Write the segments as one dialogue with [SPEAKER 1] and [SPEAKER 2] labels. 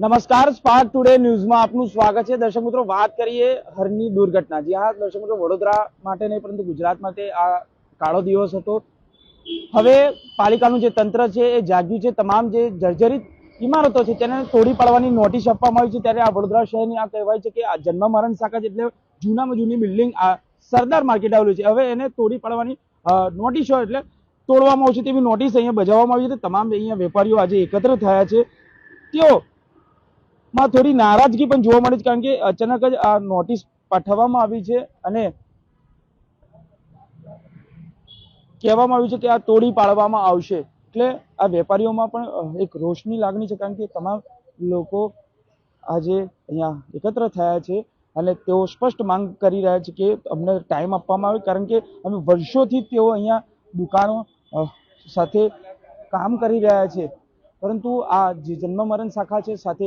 [SPEAKER 1] નમસ્કાર spark today ન્યૂઝમાં આપનું સ્વાગત છે. દર્શક મિત્રો, વાત કરીએ હરની દુર્ઘટના. જી હા, દર્શક મિત્રો, વડોદરા માટે નહીં, પરંતુ ગુજરાત માટે આ કાળો દિવસ હતો. હવે પાલિકાનું જે તંત્ર છે, એ જાગ્યું છે. તમામ જે જર્જરિત ઇમારતો છે, તેને તોડી પાડવાની નોટિસ આપવામાં આવી છે. ત્યારે આ વડોદરા શહેરની આ કહેવાય છે કે આ જન્મ મરણ શાખા એટલે જૂનામાં જૂની બિલ્ડિંગ આ સરદાર માર્કેટ આવેલું છે. હવે એને તોડી પાડવાની નોટિસ નોટિસો એટલે તોડવામાં આવશે તેવી નોટિસ અહીંયા બજાવવામાં આવી છે. તમામ અહીંયા વેપારીઓ આજે એકત્ર થયા છે. તેઓ માં થોડી નારાજગી પણ જોવા મળે છે, કારણ કે અચાનક જ આ નોટિસ પાઠવવામાં આવી છે અને કહેવામાં આવ્યું છે કે આ તોડી પાડવામાં આવશે. એટલે આ વેપારીઓમાં પણ એક રોષની લાગણી છે, કારણ કે તમામ લોકો આજે અહીંયા એકત્ર થયા છે અને તેઓ સ્પષ્ટ માંગ કરી રહ્યા છે કે અમને ટાઈમ આપવામાં આવે, કારણ કે અમે વર્ષોથી તેઓ અહીંયા દુકાનો સાથે કામ કરી રહ્યા છે. પરંતુ આ જે જન્મ મરણ શાખા છે, સાથે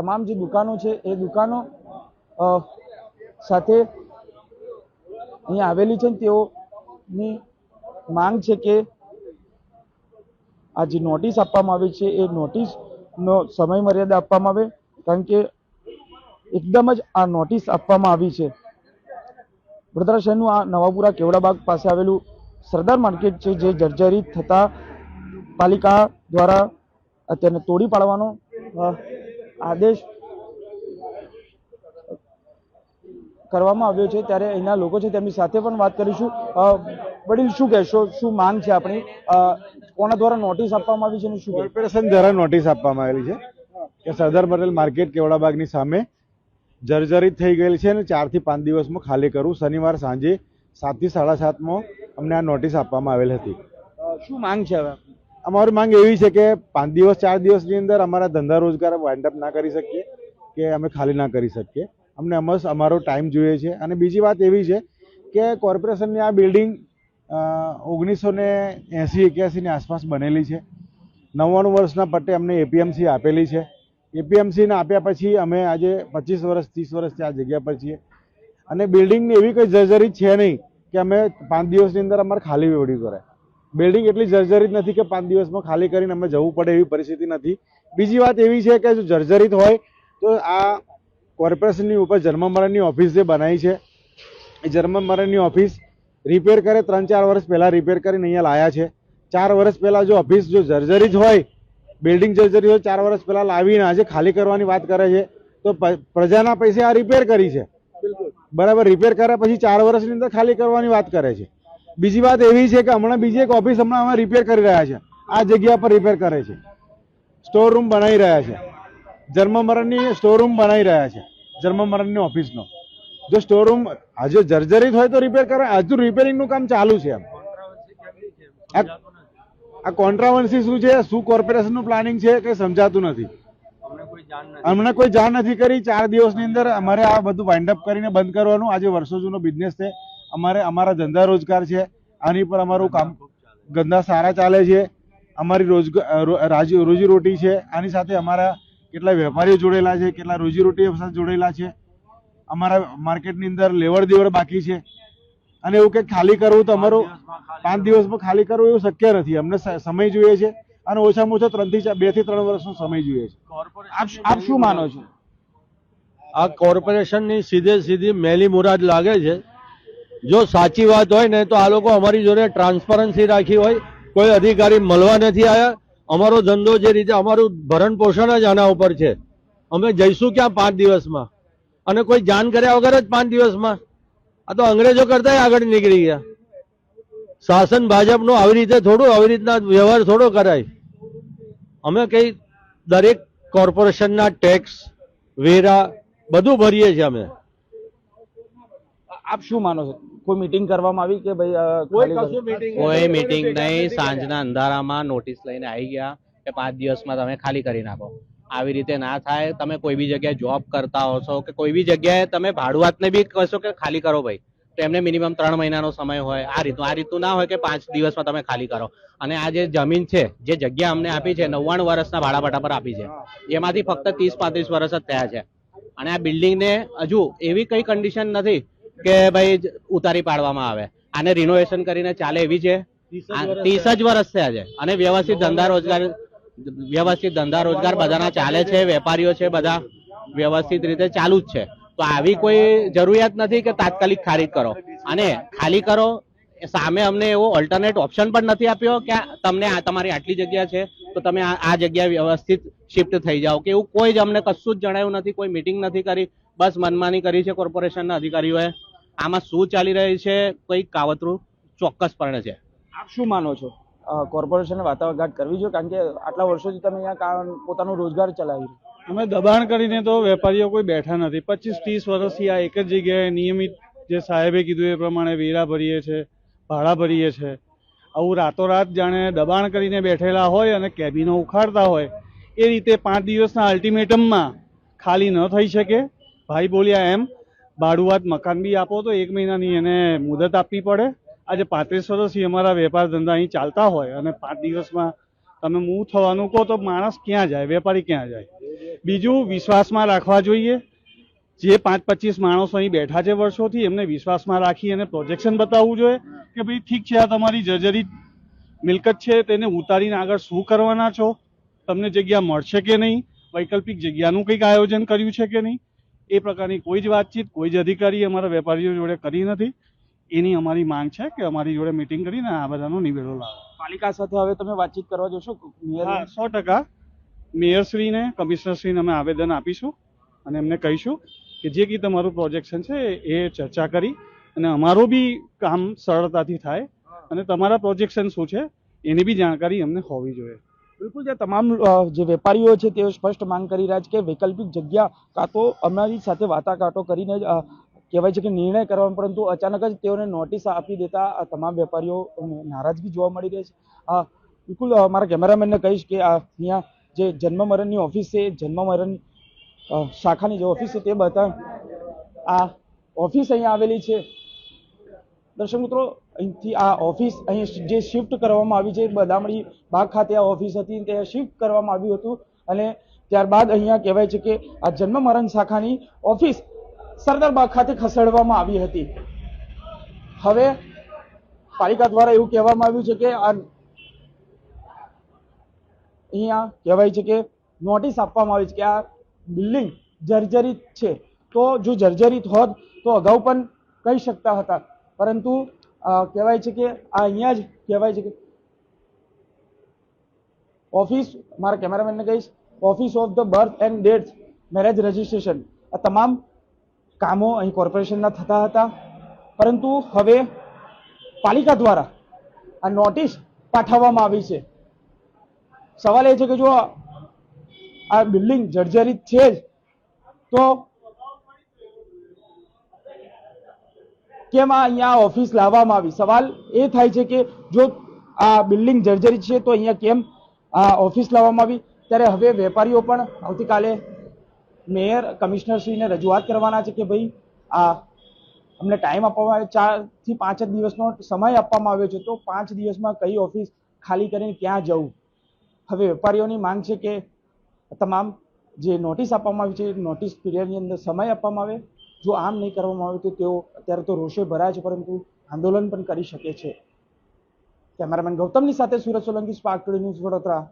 [SPEAKER 1] તમામ જે દુકાનો છે, એ દુકાનો સાથે અહીંયા આવેલી છે તેઓની માંગ છે કે આ જે નોટિસ આપવામાં આવી છે, એ નોટિસનો સમય આપવામાં આવે, કારણ કે એકદમ જ આ નોટિસ આપવામાં આવી છે. વડોદરા શહેરનું આ નવાપુરા કેવડાબાગ પાસે આવેલું સરદાર માર્કેટ છે, જે જર્જરિત થતા પાલિકા દ્વારા તેને તોડી પાડવાનો આદેશ કરવામાં આવ્યો છે ત્યારે અહીંના લોકો છે તેમની સાથે પણ વાત કરીશું. વડીલ શું કહેશો? શું માંગ છે આપણી? કોના દ્વારા નોટિસ આપવામાં આવી છે અને શું?
[SPEAKER 2] કોર્પોરેશન દ્વારા નોટિસ આપવામાં આવેલી છે કે સરદાર પટેલ માર્કેટ કેવડાબાગની સામે જર્જરિત થઈ ગયેલી છે અને ચારથી પાંચ દિવસમાં ખાલી કરવું શનિવાર સાંજે સાતથી સાડા સાતમાં અમને આ નોટિસ આપવામાં આવેલ હતી.
[SPEAKER 1] શું માંગ છે હવે?
[SPEAKER 2] અમારી માંગ એવી છે કે પાંચ દિવસ, ચાર દિવસની અંદર અમારા ધંધા રોજગાર વાઇન્ડઅપ ના કરી શકીએ કે અમે ખાલી ના કરી શકીએ. અમને અમસ અમારો ટાઈમ જોઈએ છે. અને બીજી વાત એવી છે કે કોર્પોરેશનની આ બિલ્ડિંગ ઓગણીસો ને એંસી એક્યાસીની આસપાસ બનેલી છે. નવ્વાણું વર્ષના પટ્ટે અમને એપીએમસી આપેલી છે. એપીએમસીને આપ્યા પછી અમે આજે પચીસ વર્ષ, ત્રીસ વર્ષથી આ જગ્યા પર છીએ. અને બિલ્ડિંગની એવી કોઈ જર્જરી છે નહીં કે અમે પાંચ દિવસની અંદર અમારે ખાલી વેવડી કરાય બિલ્ડિંગ એટલી જર્જરિત નથી કે પાંચ દિવસમાં ખાલી કરીને અમે જવું પડે એવી પરિસ્થિતિ નથી. બીજી વાત એવી છે કે જો જર્જરિત હોય તો આ કોર્પોરેશનની ઉપર જન્મમરણની ઓફિસ જે બનાવી છે એ જન્મમરણની ઓફિસ રિપેર કરે ત્રણ ચાર વર્ષ પહેલાં રિપેર કરીને અહીંયા લાયા છે. ચાર વર્ષ પહેલાં જો ઓફિસ જો જર્જરિત હોય બિલ્ડિંગ જર્જરિત હોય ચાર વર્ષ પહેલાં લાવીને આજે ખાલી કરવાની વાત કરે છે તો પ્રજાના પૈસે આ રિપેર કરી છે. બરાબર રિપેર કર્યા પછી ચાર વર્ષની અંદર ખાલી કરવાની વાત કરે છે. બીજી વાત એવી છે કે હમણાં બીજી એક ઓફિસ હમણાં અમે રિપેર કરી રહ્યા છે. આ જગ્યા પર રિપેર કરે છે. સ્ટોર રૂમ બનાવી રહ્યા છે. જન્મમરણની સ્ટોર રૂમ બનાવી રહ્યા છે. જન્મમરણની ઓફિસનો જો સ્ટોર રૂમ હજુ જર્જરિત હોય તો રિપેર કરે. હજુ રિપેરિંગનું કામ ચાલુ છે એમ. આ કોન્ટ્રાવન્સી શું છે? શું કોર્પોરેશનનું પ્લાનિંગ છે કે સમજાતું નથી. અમને કોઈ જાણ નથી કરી. ચાર દિવસની અંદર અમારે આ બધું વાઇન્ડ અપ કરીને બંધ કરવાનું. આજે વર્ષો જૂનો બિઝનેસ છે. અમારે અમારા ધંધા રોજગાર છે. આની પર અમારું કામ ધંધા સારા ચાલે છે. અમારી રોજગાર રોજીરોટી છે. આની સાથે અમારા કેટલા વેપારીઓ જોડેલા છે કેટલા રોજીરોટી સાથે જોડેલા છે. અમારા માર્કેટની અંદર લેવડ દેવડ બાકી છે. અને એવું કંઈક ખાલી કરવું તો અમારું પાંચ દિવસમાં ખાલી કરવું. એવું શક્ય નથી. અમને સમય જોઈએ છે અને ઓછામાં ઓછો ત્રણથી ચાર- બેથી ત્રણ વર્ષનો સમય જોઈએ છે.
[SPEAKER 1] આપ આપ શું માનો છો?
[SPEAKER 3] આ કોર્પોરેશનની સીધે સીધી મેલી મુરાદ લાગે છે. જો સાચી વાત હોય ને તો આ લોકો અમારી જોડે ટ્રાન્સપરન્સી રાખી હોય. કોઈ અધિકારી મળવા નથી આવ્યા. અમારો ધંધો જે રીતે, અમારું ભરણ પોષણ જ આના ઉપર છે. અમે જઈશું ક્યાં પાંચ દિવસમાં? અને કોઈ જાણ કર્યા વગર જ પાંચ દિવસમાં? આ તો અંગ્રેજો કરતા આગળ નીકળી ગયા. શાસન ભાજપનું આવી રીતે થોડું, આવી રીતના વ્યવહાર થોડો કરાય. અમે કઈ દરેક કોર્પોરેશનના ટેક્સ, વેરા બધું ભરીએ છીએ અમે.
[SPEAKER 1] આપ શું માનો છો? કોઈ મીટિંગ કરવામાં આવી કે ભાઈ
[SPEAKER 3] કોઈ
[SPEAKER 4] મીટિંગ નહીં. સાંજના અંધારામાં નોટિસ લઈને આવી ગયા કે પાંચ દિવસમાં તમે ખાલી કરી નાખો. આવી રીતે ના થાય. તમે કોઈ બી જગ્યાએ જોબ કરતા હો છો કે કોઈ બી જગ્યાએ તમે ભાડુઆતને બી કહેશો કે ખાલી કરો ભાઈ. તો એમને મિનિમમ ત્રણ મહિનાનો સમય હોય. આ રીતનું આ રીતનું ના હોય કે પાંચ દિવસમાં તમે ખાલી કરો. અને આ જે જમીન છે જે જગ્યા અમને આપી છે નવ્વાણું વર્ષના ભાડા પર આપી છે એમાંથી ફક્ત ત્રીસ પાંત્રીસ વર્ષ જ થયા છે. અને આ બિલ્ડિંગને હજુ એવી કઈ કન્ડિશન નથી કે ભાઈ ઉતારી પાડવામાં આવે. આને રિનોવેશન કરીને ચાલે એવી છે. ત્રીસ જ વર્ષ થયા છે. અને વ્યવસ્થિત ધંધા રોજગાર વ્યવસ્થિત ધંધા રોજગાર બધાના ચાલે છે વેપારીઓ છે બધા વ્યવસ્થિત રીતે ચાલુ જ છે. તો આવી કોઈ જરૂરિયાત નથી કે તાત્કાલિક ખારીજ કરો. અને ખાલી કરો. સામે અમને એવો ઓલ્ટરનેટ ઓપ્શન પણ નથી આપ્યો કે તમને આ તમારી આટલી જગ્યા છે તો તમે આ જગ્યા વ્યવસ્થિત શિફ્ટ થઈ જાઓ કે એવું કોઈ જ અમને કશું જ જણાયું નથી કોઈ મિટિંગ નથી કરી. બસ મનમાની કરી છે કોર્પોરેશનના અધિકારીઓએ. આમાં શું ચાલી રહ્યું છે? કોઈ કાવતરું ચોક્કસપણે છે.
[SPEAKER 1] આપ શું માનો છો? કોર્પોરેશને વાટાઘાટ કરવી જોઈએ કારણ કે આટલા વર્ષોથી તમે અહીંયા પોતાનો રોજગાર ચલાવી
[SPEAKER 5] અમે દબાણ કરીને તો વેપારીઓ કોઈ બેઠા નથી. પચીસ ત્રીસ વર્ષથી આ એક જ જગ્યાએ નિયમિત જે સાહેબે કીધું એ પ્રમાણે વેરા ભરીએ છે ભાડા ભરીએ છે. આવું રાતોરાત જાણે દબાણ કરીને બેઠેલા હોય અને કેબિનો ઉખાડતા હોય એ રીતે પાંચ દિવસના અલ્ટિમેટમમાં ખાલી ન થઈ શકે. ભાઈ બોલ્યા એમ ભાડુઆત મકાન બી આપો તો એક મહિનાની એને મુદત આપવી પડે. આજે પાંત્રીસ વર્ષથી અમારા વેપાર ધંધા અહીં ચાલતા હોય અને પાંચ દિવસમાં તમે મૂવ થવાનું કહો તો માણસ ક્યાં જાય, વેપારી ક્યાં જાય? બીજું વિશ્વાસમાં રાખવા જોઈએ. જે પાંચ પચીસ માણસો અહીં બેઠા છે વર્ષોથી, એમને વિશ્વાસમાં રાખી અને પ્રોજેક્શન બતાવવું જોઈએ કે ભાઈ ઠીક છે આ તમારી જર્જરી મિલકત છે, તેને ઉતારીને આગળ શું કરવાના છો? તમને જગ્યા મળશે કે નહીં? વૈકલ્પિક જગ્યાનું કંઈક આયોજન કર્યું છે કે નહીં? એ પ્રકારની કોઈ જ વાતચીત કોઈ જ અધિકારી અમારા વેપારીઓ જોડે કરી નથી. એની અમારી માંગ છે કે અમારી જોડે મિટિંગ કરીને આ બધાનો નિવેડો લાવો.
[SPEAKER 1] પાલિકા સાથે હવે તમે વાતચીત કરવા જશો?
[SPEAKER 5] સો ટકા. મેયરશ્રીને કમિશનરશ્રીને અમે આવેદન આપીશું અને એમને કહીશું કે જે કંઈ તમારું પ્રોજેક્શન છે એ ચર્ચા કરી અને અમારું બી કામ સરળતાથી થાય અને તમારા પ્રોજેક્શન શું છે એની બી જાણકારી અમને હોવી જોઈએ.
[SPEAKER 1] બિલકુલ જે તમામ જે વેપારીઓ છે તેઓ સ્પષ્ટ માંગ કરી રહ્યા છે કે વૈકલ્પિક જગ્યા કાં તો અમારી સાથે વાટાઘાટો કરીને જ, કહેવાય છે કે નિર્ણય કરવાનો પરંતુ અચાનક જ તેઓને નોટિસ આપી દેતા તમામ વેપારીઓ નારાજગી જોવા મળી રહી છે. બિલકુલ મારા કેમેરામેનને કહીશ કે અહીંયા જે જન્મ મરણની ઓફિસ છે જન્મ મરણ શાખાની જે ઓફિસ છે તે બતા આ ઓફિસ અહીંયા આવેલી છે. દર્શક મિત્રો અહીંથી આ ઓફિસ અહીં જે શિફ્ટ કરવામાં આવી છે, બદામડી બાગ ખાતે આ ઓફિસ હતી, ત્યાં શિફ્ટ કરવામાં આવ્યું હતું. અને ત્યારબાદ અહીંયા કહેવાય છે કે આ જન્મ મરણ શાખાની ઓફિસ સરદાર બાગ ખાતે ખસેડવામાં આવી હતી. હવે પાલિકા દ્વારા એવું કહેવામાં આવ્યું છે કે આ અહીંયા કહેવાય છે કે નોટિસ આપવામાં આવી છે કે આ બિલ્ડિંગ જર્જરિત છે. તો જો જર્જરિત હોત તો અગાઉ પણ કહી શકતા હતા. પરંતુ કહેવાય છે કે, આ અહીંયા જ કહેવાય છે કે ઓફિસ મારા કેમેરામેનને કહીશ office of the birth and date marriage registration આ તમામ કામો અહીં કોર્પોરેશનના થતા હતા. પરંતુ હવે પાલિકા દ્વારા આ નોટિસ પાઠવવામાં આવી છે. સવાલ એ છે કે જો આ બિલ્ડિંગ જર્જરિત છે જ, તો કેમ આ અહીંયા ઓફિસ લાવવામાં આવી? સવાલ એ થાય છે કે જો આ બિલ્ડિંગ જર્જરી છે, તો અહીંયા કેમ આ ઓફિસ લાવવામાં આવી? ત્યારે હવે વેપારીઓ પણ આવતીકાલે મેયર, કમિશનરશ્રીને રજૂઆત કરવાના છે કે ભાઈ આ અમને ટાઈમ આપવામાં આવ્યો ચારથી પાંચ જ દિવસનો સમય આપવામાં આવ્યો છે, તો પાંચ દિવસમાં કઈ ઓફિસ ખાલી કરીને ક્યાં જવું? હવે વેપારીઓની માંગ છે કે તમામ જે નોટિસ આપવામાં આવી છે, નોટિસ પીરિયડની અંદર સમય આપવામાં આવે જો આમ નહીં કરવામાં આવે તો તેઓ અત્યારે તો રોષે ભરાય છે, પરંતુ આંદોલન પણ કરી શકે છે. કેમેરામેન ગૌતમની સાથે Surat Solanki Spark Today News Vadodara.